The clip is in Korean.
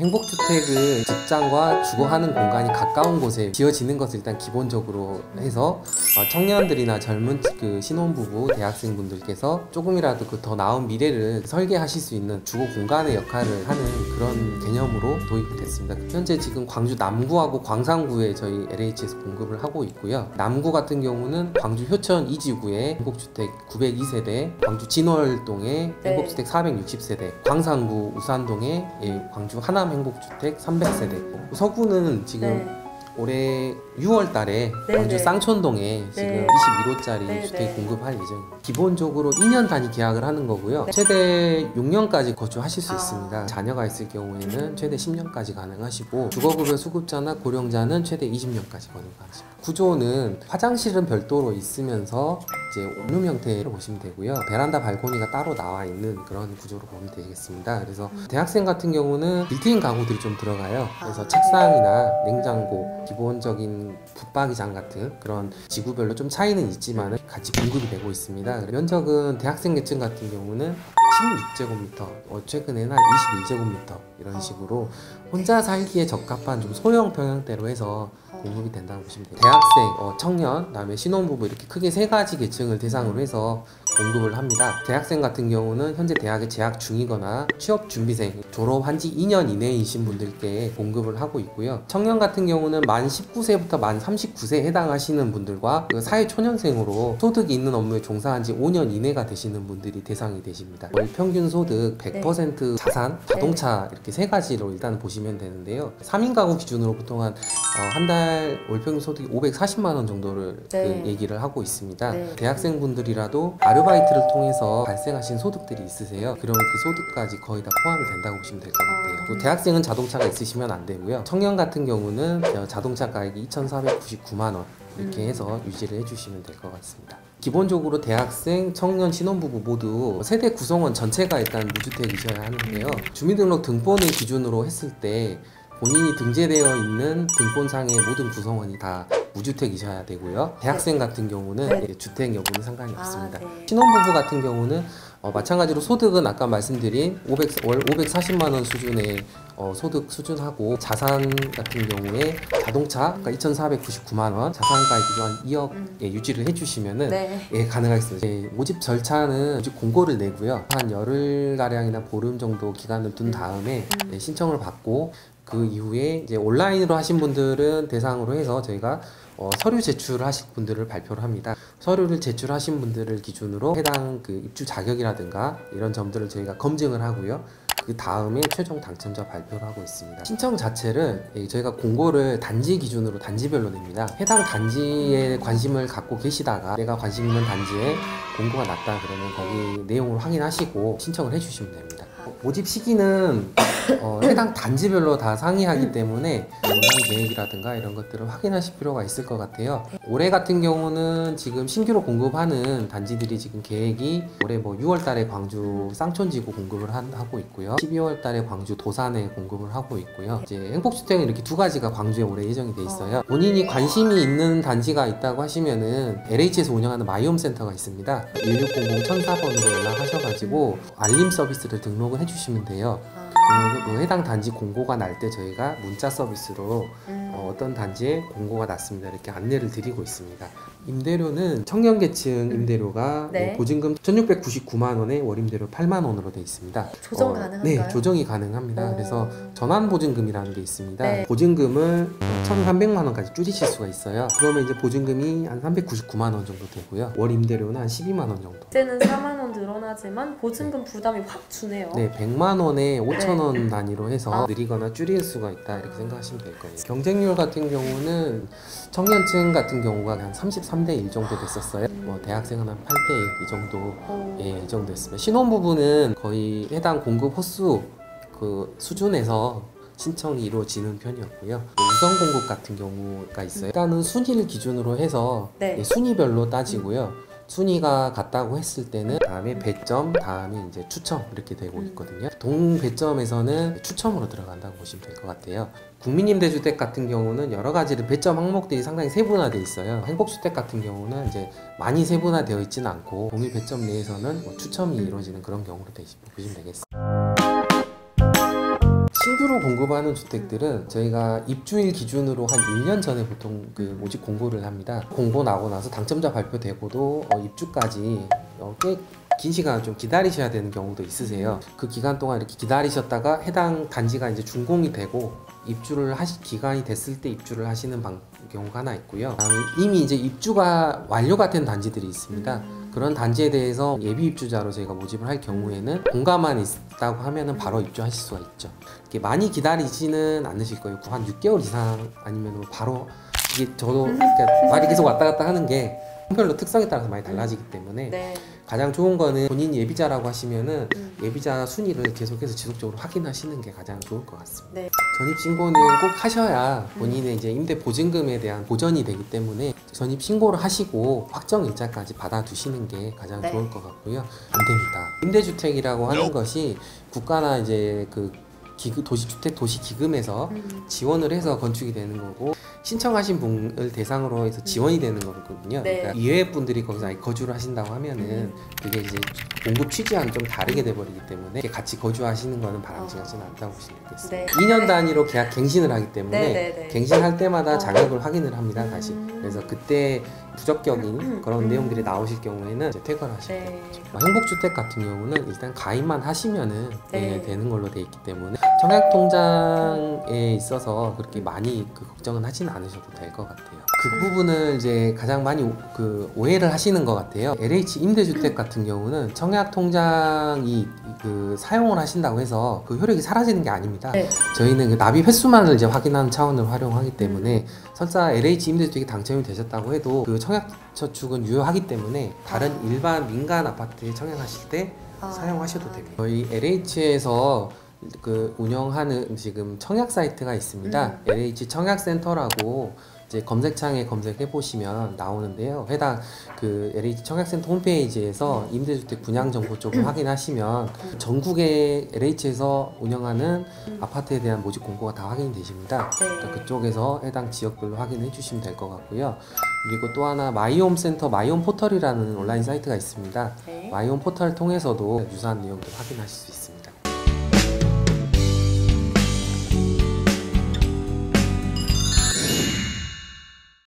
행복주택은 직장과 주거하는 공간이 가까운 곳에 지어지는 것을 일단 기본적으로 해서 어, 청년들이나 젊은 그 신혼부부, 대학생분들께서 조금이라도 그 더 나은 미래를 설계하실 수 있는 주거 공간의 역할을 하는 그런 개념으로 도입이 됐습니다. 현재 지금 광주 남구하고 광산구에 저희 LH에서 공급을 하고 있고요. 남구 같은 경우는 광주 효천 이지구에 행복주택 902세대, 광주 진월동에 네. 행복주택 460세대, 광산구 우산동에 예, 광주 하남 행복주택 300세대, 서구는 지금 네. 올해 6월 달에 네, 광주 네. 쌍촌동에 지금 네. 21호짜리 네, 주택 네. 공급할 예정입니다. 기본적으로 2년 단위 계약을 하는 거고요. 네. 최대 6년까지 거주하실 수 아. 있습니다. 자녀가 있을 경우에는 최대 10년까지 가능하시고 주거급여 수급자나 고령자는 최대 20년까지 가능하십니다. 구조는 화장실은 별도로 있으면서 이제 원룸 형태로 보시면 되고요. 베란다 발코니가 따로 나와 있는 그런 구조로 보면 되겠습니다. 그래서 대학생 같은 경우는 빌트인 가구들이 좀 들어가요. 그래서 아, 책상이나 냉장고, 기본적인 붙박이장 같은 그런 지구별로 좀 차이는 있지만 같이 공급이 되고 있습니다. 면적은 대학생 계층 같은 경우는 16제곱미터, 어, 최근에는 한 21제곱미터 이런 식으로 혼자 살기에 적합한 좀 소형 평형대로 해서 공급이 된다고 보시면 돼요. 대학생, 어, 청년, 그다음에 신혼부부 이렇게 크게 세 가지 계층을 대상으로 해서 공급을 합니다. 대학생 같은 경우는 현재 대학에 재학 중이거나 취업 준비생, 졸업한 지 2년 이내이신 분들께 공급을 하고 있고요. 청년 같은 경우는 만 19세부터 만 39세에 해당하시는 분들과 그 사회 초년생으로 소득이 있는 업무에 종사한 지 5년 이내가 되시는 분들이 대상이 되십니다. 월 평균 소득 100% 자산, 자동차 이렇게 세 가지로 일단 보시면 되는데요. 3인 가구 기준으로 보통 한한달 월평균 소득이 540만 원 정도를 네. 그 얘기를 하고 있습니다. 네. 대학생분들이라도 아르바 이트를 통해서 발생하신 소득들이 있으세요. 그러면 그 소득까지 거의 다 포함이 된다고 보시면 될 것 같아요. 아. 그리고 대학생은 자동차가 있으시면 안 되고요. 청년 같은 경우는 어, 자동차 가액이 2,499만 원 이렇게 음. 해서 유지를 해주시면 될 것 같습니다. 기본적으로 대학생, 청년, 신혼부부 모두 세대 구성원 전체가 일단 무주택이셔야 하는데요. 주민등록 등본을 기준으로 했을 때 본인이 등재되어 있는 등본상의 모든 구성원이 다 무주택이셔야 되고요. 대학생 같은 경우는 네. 주택 여부는 상관이 아, 없습니다. 네. 신혼부부 같은 경우는 어, 마찬가지로 소득은 아까 말씀드린 500, 월 540만 원 수준의 어, 소득 수준하고 자산 같은 경우에 자동차가 2,499만 원, 자산가액 기준 한 2억 음. 예, 유지를 해주시면은 네. 예, 가능하겠습니다. 예, 모집 절차는 모집 공고를 내고요. 한 열흘 가량이나 보름 정도 기간을 둔 다음에 음. 예, 신청을 받고 그 이후에 이제 온라인으로 하신 분들은 대상으로 해서 저희가 어, 서류 제출하실 분들을 발표를 합니다. 서류를 제출하신 분들을 기준으로 해당 그 입주 자격이라든가 이런 점들을 저희가 검증을 하고요. 그 다음에 최종 당첨자 발표를 하고 있습니다. 신청 자체를 예, 저희가 공고를 단지 기준으로 단지별로 냅니다. 해당 단지에 관심을 갖고 계시다가 내가 관심 있는 단지에 공고가 났다 그러면 거기 내용을 확인하시고 신청을 해주시면 됩니다. 모집 시기는 어, 해당 단지별로 다 상이하기 때문에 연간 계획이라든가 이런 것들을 확인하실 필요가 있을 것 같아요. 올해 같은 경우는 지금 신규로 공급하는 단지들이 지금 계획이 올해 뭐 6월 달에 광주 쌍촌지구 공급을 한- 하고 있고요. 12월 달에 광주 도산에 공급을 하고 있고요. 이제 행복주택은 이렇게 두 가지가 광주에 올해 예정이 돼 있어요. 본인이 관심이 있는 단지가 있다고 하시면은 LH에서 운영하는 마이홈 센터가 있습니다. 1600 1004번으로 연락하셔가지고 알림 서비스를 등록 을 해주시면 돼요. 아, 그 해당 단지 공고가 날 때 저희가 문자 서비스로 음. 어, 어떤 단지에 공고가 났습니다 이렇게 안내를 드리고 있습니다. 임대료는 청년계층 임대료가 네. 뭐 보증금 1,699만 원에 월임대료 8만 원으로 되어 있습니다. 조정 어, 가능한가요? 네, 조정이 가능합니다. 어. 그래서 전환 보증금이라는 게 있습니다. 네. 보증금을 1,300만 원까지 줄이실 수가 있어요. 그러면 이제 보증금이 한 399만 원 정도 되고요. 월 임대료는 한 12만 원 정도. 이제는 4만 원 늘어나지만 보증금 부담이 확 주네요. 네, 100만 원에 5천 원 네. 단위로 해서 아. 늘리거나 줄일 수가 있다 이렇게 생각하시면 될 거예요. 경쟁률 같은 경우는 청년층 같은 경우가 한 33대 1 정도 됐었어요. 뭐 대학생은 한 8대 1 이 정도 어, 예, 이 정도 됐습니다. 신혼부부는 거의 해당 공급 호수 그 수준에서 신청이 이루어지는 편이었고요. 우선 공급 같은 경우가 있어요. 일단은 순위를 기준으로 해서 네. 예, 순위별로 따지고요. 순위가 같다고 했을 때는 다음에 배점, 다음에 이제 추첨 이렇게 되고 음. 있거든요. 동 배점에서는 추첨으로 들어간다고 보시면 될 것 같아요. 국민임대주택 같은 경우는 여러 가지를 배점 항목들이 상당히 세분화되어 있어요. 행복주택 같은 경우는 이제 많이 세분화되어 있지는 않고 동일 배점 내에서는 뭐 추첨이 이루어지는 그런 경우로 보시면 되겠습니다. 입주로 공급하는 주택들은 저희가 입주일 기준으로 한 1년 전에 보통 그 모집 공고를 합니다. 공고 나고 나서 당첨자 발표되고도 어, 입주까지 어, 꽤긴 시간 좀 기다리셔야 되는 경우도 있으세요. 그 기간 동안 이렇게 기다리셨다가 해당 단지가 이제 준공이 되고 입주를 하시 기간이 됐을 때 입주를 하시는 방, 경우가 하나 있고요. 이미 이제 입주가 완료가 된 단지들이 있습니다. 그런 단지에 대해서 예비 입주자로 저희가 모집을 할 경우에는 공가만 있다고 하면은 바로 입주하실 수가 있죠. 이렇게 많이 기다리지는 않으실 거예요. 한 6개월 이상 아니면 뭐 바로 이게 저도 그러니까 말이 계속 왔다 갔다 하는 게 별로 특성에 따라서 많이 달라지기 때문에 네. 가장 좋은 거는 본인 예비자라고 하시면은 음. 예비자 순위를 계속해서 지속적으로 확인하시는 게 가장 좋을 것 같습니다. 네. 전입 신고는 꼭 하셔야 본인의 이제 임대 보증금에 대한 보전이 되기 때문에 전입 신고를 하시고 확정 일자까지 받아두시는 게 가장 네. 좋을 것 같고요. 안 됩니다. 임대주택이라고 하는 것이 국가나 이제 그 도시주택 도시기금에서 음. 지원을 해서 건축이 되는 거고 신청하신 분을 대상으로 해서 지원이 되는 거거든요. 네. 그러니까 이외의 분들이 거기서 아예 거주를 하신다고 하면은 음. 그게 이제 공급 취지와는 좀 다르게 돼버리기 때문에 같이 거주하시는 거는 바람직하지는 않다고 보시면 되겠습니다. 네. 2년 단위로 계약 갱신을 하기 때문에 네, 네, 네. 갱신할 때마다 어. 자격을 확인을 합니다 다시. 음. 그래서 그때 부적격인 음. 그런 음. 내용들이 나오실 경우에는 퇴거를 하시면 네. 됩니다. 행복주택 같은 경우는 일단 가입만 하시면은 네. 예, 되는 걸로 돼 있기 때문에 청약 통장에 있어서 그렇게 많이 그 걱정은 하지는 않으셔도 될 것 같아요. 그 부분을 이제 가장 많이 오, 그 오해를 하시는 것 같아요. LH 임대주택 같은 경우는 청약 통장이 그 사용을 하신다고 해서 그 효력이 사라지는 게 아닙니다. 네. 저희는 그 납입 횟수만을 이제 확인하는 차원을 활용하기 때문에 설사 LH 임대주택이 당첨이 되셨다고 해도 그 청약 저축은 유효하기 때문에 다른 아. 일반 민간 아파트에 청약하실 때 아. 사용하셔도 됩니다. 저희 LH에서 그 운영하는 지금 청약 사이트가 있습니다. 음. LH 청약센터라고 이제 검색창에 검색해 보시면 나오는데요. 해당 그 LH 청약센터 홈페이지에서 임대주택 분양 정보 쪽을 확인하시면 전국의 LH에서 운영하는 음. 아파트에 대한 모집 공고가 다 확인이 되십니다. 네. 그러니까 그쪽에서 해당 지역별로 확인해 주시면 될 것 같고요. 그리고 또 하나 마이홈 센터 마이홈 포털이라는 온라인 사이트가 있습니다. 네. 마이홈 포털 통해서도 유사한 내용들 확인하실 수 있습니다.